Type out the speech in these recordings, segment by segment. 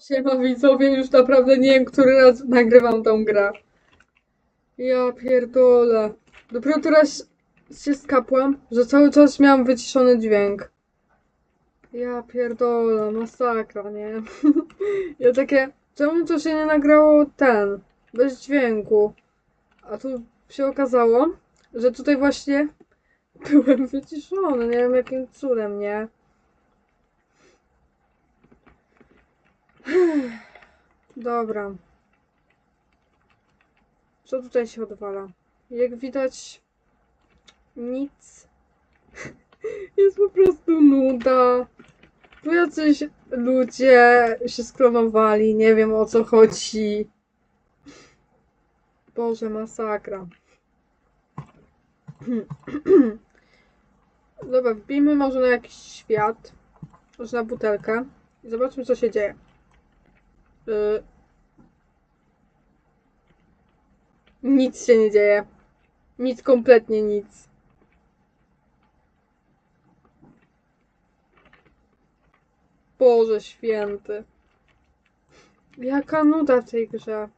Siema widzowie, już naprawdę nie wiem, który raz nagrywam tą grę. Ja pierdolę. Dopiero teraz się skapłam, że cały czas miałam wyciszony dźwięk. Ja pierdolę, masakra, nie? ja takie, czemu to się nie nagrało ten, bez dźwięku? A tu się okazało, że tutaj właśnie byłem wyciszony, nie wiem jakim cudem, nie? Dobra. Co tutaj się odwala? Jak widać, nic. Jest po prostu nuda. Tu jacyś ludzie się sklonowali, nie wiem o co chodzi. Boże, masakra. Dobra, wbijmy może na jakiś świat, może na butelkę i zobaczmy co się dzieje. Y... Nic się nie dzieje. Nic, kompletnie nic. Boże święty. Jaka nuda w tej grze.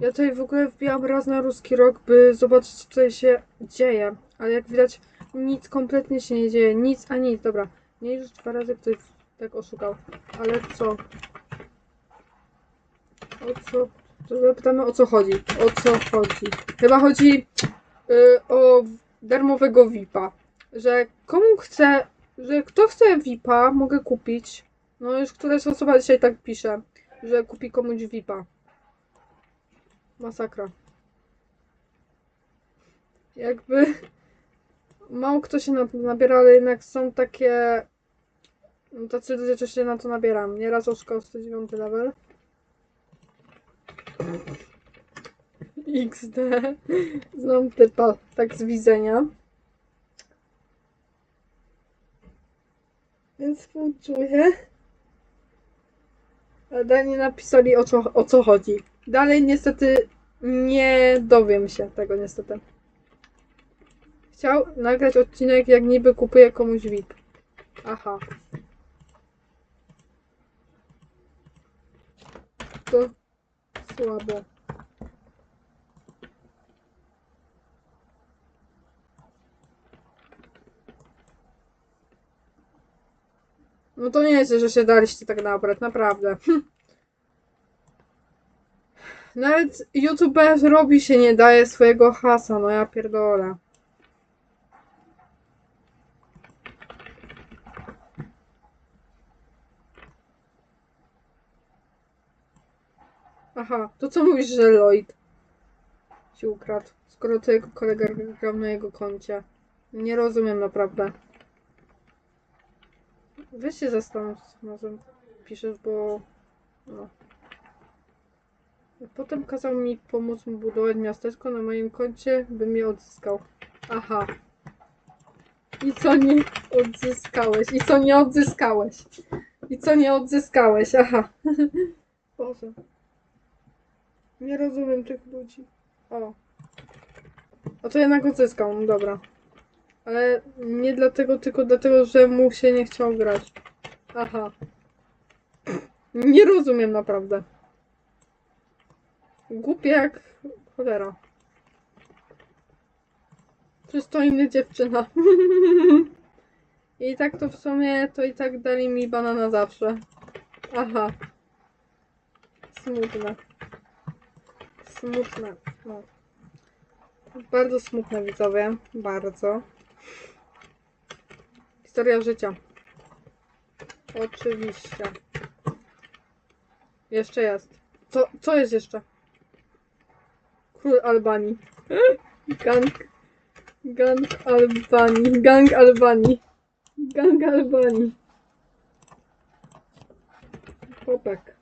Ja tutaj w ogóle wbijam raz na ruski rok, by zobaczyć co tutaj się dzieje. Ale jak widać, nic kompletnie się nie dzieje. Nic a nic. Dobra. Nie już dwa razy ktoś tak oszukał. Ale co? O co? To zapytamy o co chodzi. O co chodzi? Chyba chodzi y, o darmowego VIPa. Że komu chce, że kto chce VIPa, mogę kupić. No już któraś osoba dzisiaj tak pisze, że kupi komuś VIPa. Masakra. Jakby mało kto się na to nabiera, ale jednak są takie no, tacy ludzie, co się na to nabieram. Nieraz oszukał 109 level. XD. Znam typa tak z widzenia. Więc współczuję. Ale nie napisali o co, o co chodzi. Dalej niestety nie dowiem się tego niestety. Chciał nagrać odcinek jak niby kupuje komuś VIP. Aha. To słabo. No to nie jest, że się daliście tak nabrać, naprawdę. Nawet YouTube robi się nie daje swojego hasa, no ja pierdolę. Aha, to co mówisz, że Lloyd ci ukradł? Skoro to jego kolega grał na jego koncie. Nie rozumiem naprawdę. Weź się zastanów, co razem piszesz, bo... No. Potem kazał mi pomóc mu budować miasteczko na moim koncie, by mnie odzyskał. Aha. I co nie odzyskałeś? I co nie odzyskałeś? I co nie odzyskałeś? Aha. Boże. Nie rozumiem tych ludzi. O. A to jednak odzyskał, no dobra. Ale nie dlatego, tylko dlatego, że mu się nie chciał grać. Aha. Nie rozumiem naprawdę. Głupie jak cholera. Przystojny dziewczyna. I tak to w sumie, to i tak dali mi bana na zawsze. Aha. Smutne. Smutne. No. Bardzo smutne widzowie. Bardzo. Historia życia. Oczywiście. Jeszcze jest. Co, co jest jeszcze? Król Albanii. Gang. Gang Albanii. Gang Albanii. Gang Albanii. Popek.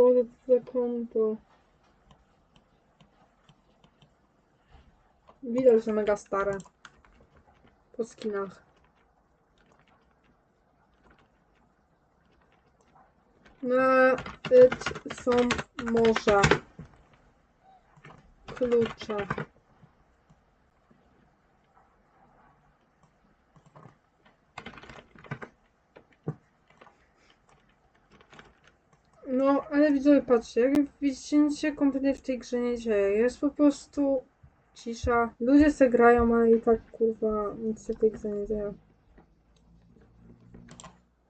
Boże, co za konto. Widać, że mega stare. Po skinach. Na it są morza. klucza. No, ale widzowie, patrzcie, jak widzicie, nic się kompletnie w tej grze nie dzieje. Jest po prostu cisza. Ludzie se grają, ale i tak, kurwa, nic się w tej grze nie dzieje.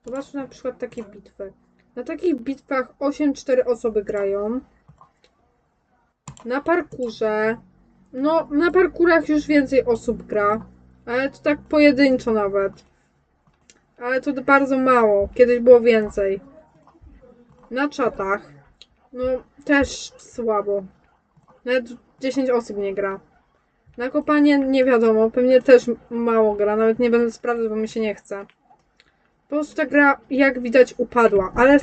Zobaczmy na przykład takie bitwy. Na takich bitwach 8-4 osoby grają. Na parkurze. No, na parkurach już więcej osób gra. Ale to tak pojedynczo nawet. Ale to bardzo mało. Kiedyś było więcej. Na czatach. No, też słabo. Nawet 10 osób nie gra. Na kopanie nie wiadomo. Pewnie też mało gra. Nawet nie będę sprawdzać, bo mi się nie chce. Po prostu ta gra, jak widać, upadła. Ale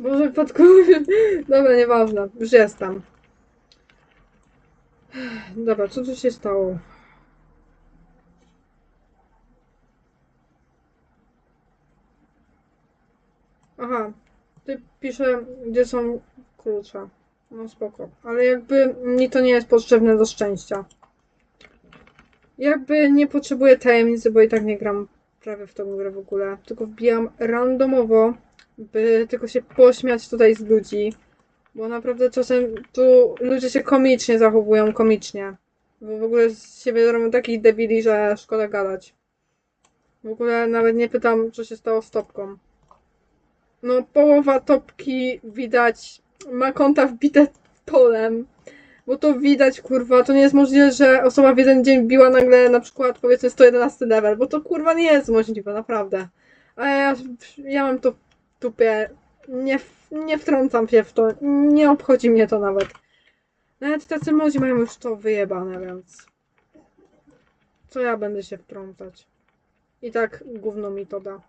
Boże, podku... Dobra, nieważne. Już jestem. Dobra, co tu się stało? Aha, ty pisze, gdzie są klucze. No spoko. Ale jakby mi to nie jest potrzebne do szczęścia. Jakby nie potrzebuję tajemnicy, bo i tak nie gram prawie w tą grę w ogóle. Tylko wbijam randomowo by tylko się pośmiać tutaj z ludzi, bo naprawdę czasem tu ludzie się komicznie zachowują, komicznie. Bo w ogóle z siebie robią takich debili, że szkoda gadać. W ogóle nawet nie pytam, co się stało z topką. No, połowa topki widać, ma konta wbite polem. Bo to widać, kurwa, to nie jest możliwe, że osoba w jeden dzień biła nagle na przykład powiedzmy 111 level, bo to kurwa nie jest możliwe, naprawdę. A ja, ja mam to tupie. Nie, nie wtrącam się w to. Nie obchodzi mnie to nawet. Nawet tacy młodzi mają już to wyjebane, więc. Co ja będę się wtrącać? I tak gówno mi to da.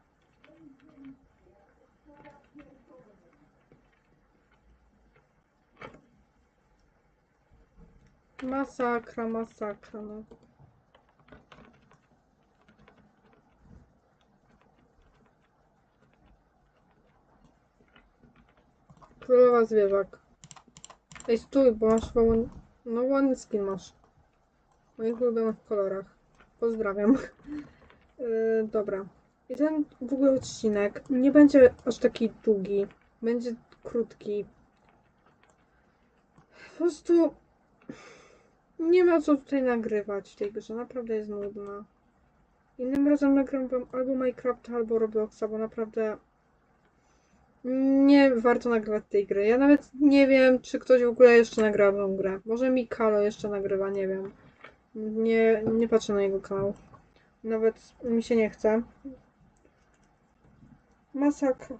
Masakra, masakra, no. Królowa zwierzak. Ej, stój, bo masz łon... No ładny skin masz. W moich ulubionych kolorach. Pozdrawiam. Yy, dobra. I ten w ogóle odcinek nie będzie aż taki długi. Będzie krótki. Po prostu nie ma co tutaj nagrywać w tej grze. Naprawdę jest nudna. Innym razem nagram wam albo Minecrafta, albo Robloxa, bo naprawdę nie warto nagrywać tej gry. Ja nawet nie wiem, czy ktoś w ogóle jeszcze nagrywa tą grę. Może Mikalo jeszcze nagrywa, nie wiem. Nie, nie patrzę na jego kanał. Nawet mi się nie chce. Masakra.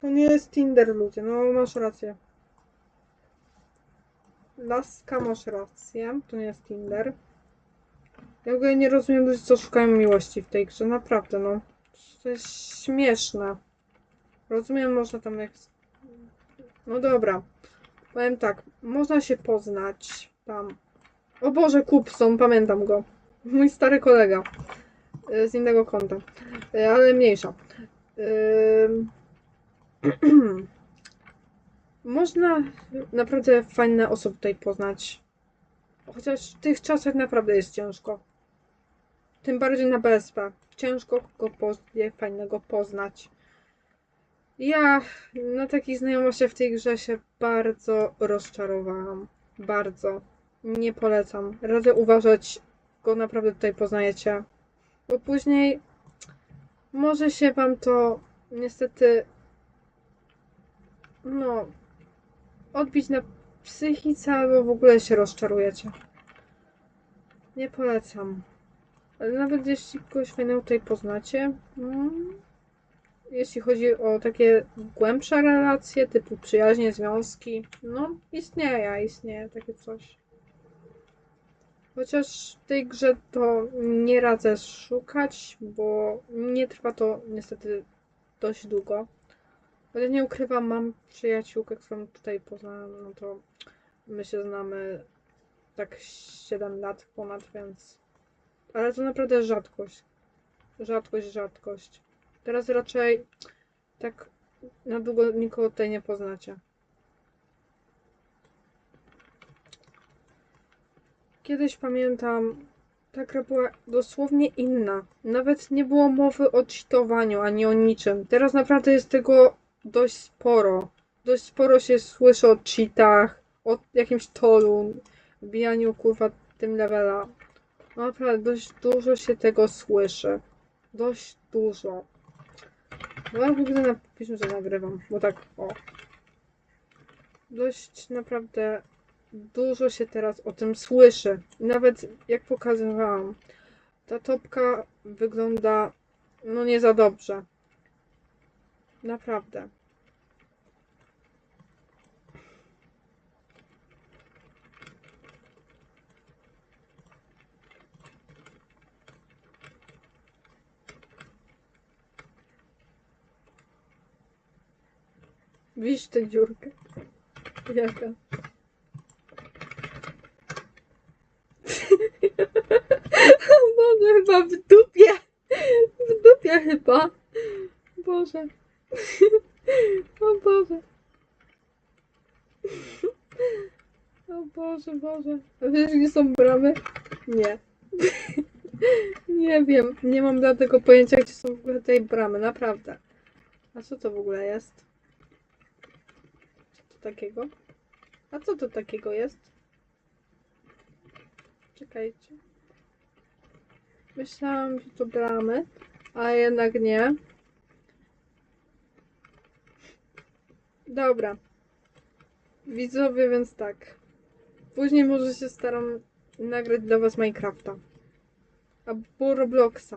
To nie jest Tinder, ludzie. No, masz rację. Laska, masz rację. To nie jest Tinder. Ja w ogóle nie rozumiem co szukają miłości w tej grze. Naprawdę, no. To jest śmieszne. Rozumiem, można tam jak... No dobra. Powiem tak, można się poznać tam. O Boże, Kupson, pamiętam go. Mój stary kolega. Y, Z innego konta. Y, Ale mniejsza. Można naprawdę fajne osoby tutaj poznać. Chociaż w tych czasach naprawdę jest ciężko. Tym bardziej na BSP. Ciężko kogo poz- fajnego poznać. Ja na takich znajomościach w tej grze się bardzo rozczarowałam. Bardzo. Nie polecam. Radzę uważać, go naprawdę tutaj poznajecie. Bo później może się wam to niestety no odbić na psychice albo w ogóle się rozczarujecie. Nie polecam. Ale nawet jeśli kogoś fajnego tutaj poznacie, mm, jeśli chodzi o takie głębsze relacje, typu przyjaźnie, związki, no istnieje, istnieje takie coś. Chociaż w tej grze to nie radzę szukać, bo nie trwa to niestety dość długo. Ale nie ukrywam, mam przyjaciółkę, którą tutaj poznałam, no to my się znamy tak 7 lat ponad, więc... Ale to naprawdę rzadkość. Rzadkość, rzadkość. Teraz raczej tak na długo nikogo tutaj nie poznacie. Kiedyś pamiętam, ta gra była dosłownie inna. Nawet nie było mowy o cheatowaniu ani o niczym. Teraz naprawdę jest tego dość sporo. Dość sporo się słyszy o cheatach, o jakimś tolu, wbijaniu kurwa tym levela. Naprawdę dość dużo się tego słyszy. Dość dużo. No ogóle napiszę, że nagrywam, bo tak o. Dość naprawdę dużo się teraz o tym słyszy. Nawet jak pokazywałam, ta topka wygląda no nie za dobrze. Naprawdę. Widzisz tę dziurkę? Jaka? Boże, chyba w dupie. W dupie chyba. Boże. O Boże. O Boże, Boże. A wiesz, gdzie są bramy? Nie. Nie wiem. Nie mam dlatego pojęcia, gdzie są w ogóle tej bramy. Naprawdę. A co to w ogóle jest? Takiego? A co to takiego jest? Czekajcie. Myślałam, że to bramy, a jednak nie. Dobra. Widzowie, więc tak. Później może się staram nagrać dla was Minecrafta. Albo Robloxa.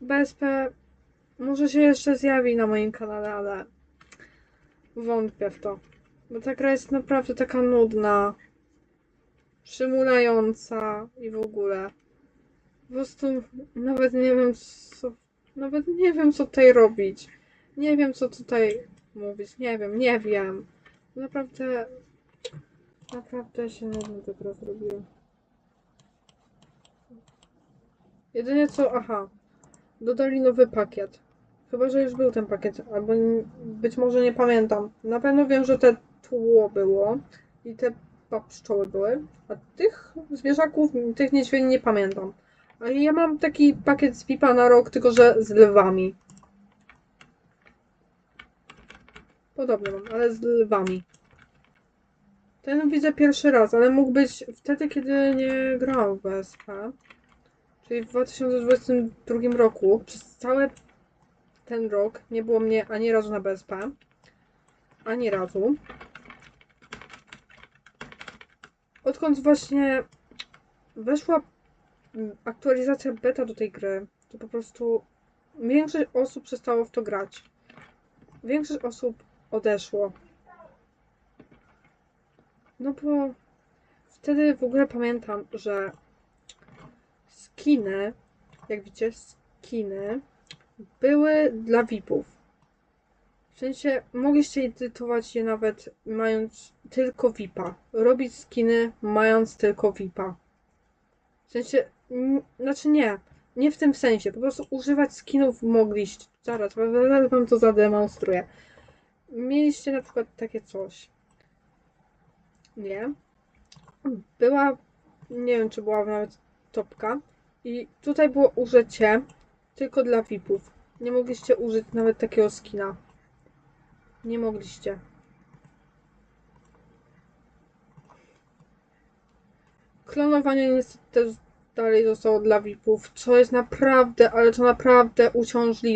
BSP może się jeszcze zjawi na moim kanale, ale wątpię w to. Bo ta gra jest naprawdę taka nudna, przymulająca i w ogóle. Po prostu nawet nie wiem co, nawet nie wiem co tutaj robić. Nie wiem co tutaj mówić, nie wiem, nie wiem. Naprawdę, naprawdę się nudno ta gra zrobiła. Jedynie co, aha, dodali nowy pakiet. Chyba, że już był ten pakiet, albo być może nie pamiętam. Na pewno wiem, że te tło było i te pszczoły były, a tych zwierzaków, tych niedźwiedzi nie pamiętam. Ja mam taki pakiet z pipa na rok, tylko że z lwami. Podobny mam, ale z lwami. Ten widzę pierwszy raz, ale mógł być wtedy, kiedy nie grałam w BSP. Czyli w 2022 roku. Przez cały ten rok nie było mnie ani razu na BSP. Ani razu. Odkąd właśnie weszła aktualizacja beta do tej gry, to po prostu większość osób przestało w to grać. Większość osób odeszło. No bo wtedy w ogóle pamiętam, że skiny, jak widzicie, skiny były dla VIP-ów. W sensie mogliście edytować je nawet mając tylko VIP-a. Robić skiny mając tylko VIP-a. W sensie, znaczy nie, nie w tym sensie, po prostu używać skinów mogliście. Zaraz, zaraz wam to zademonstruję. Mieliście na przykład takie coś. Nie. Była, nie wiem czy była nawet topka. I tutaj było użycie tylko dla VIP-ów. Nie mogliście użyć nawet takiego skina. Nie mogliście. Klonowanie niestety też dalej zostało dla VIP-ów, co jest naprawdę, ale to naprawdę uciążliwe.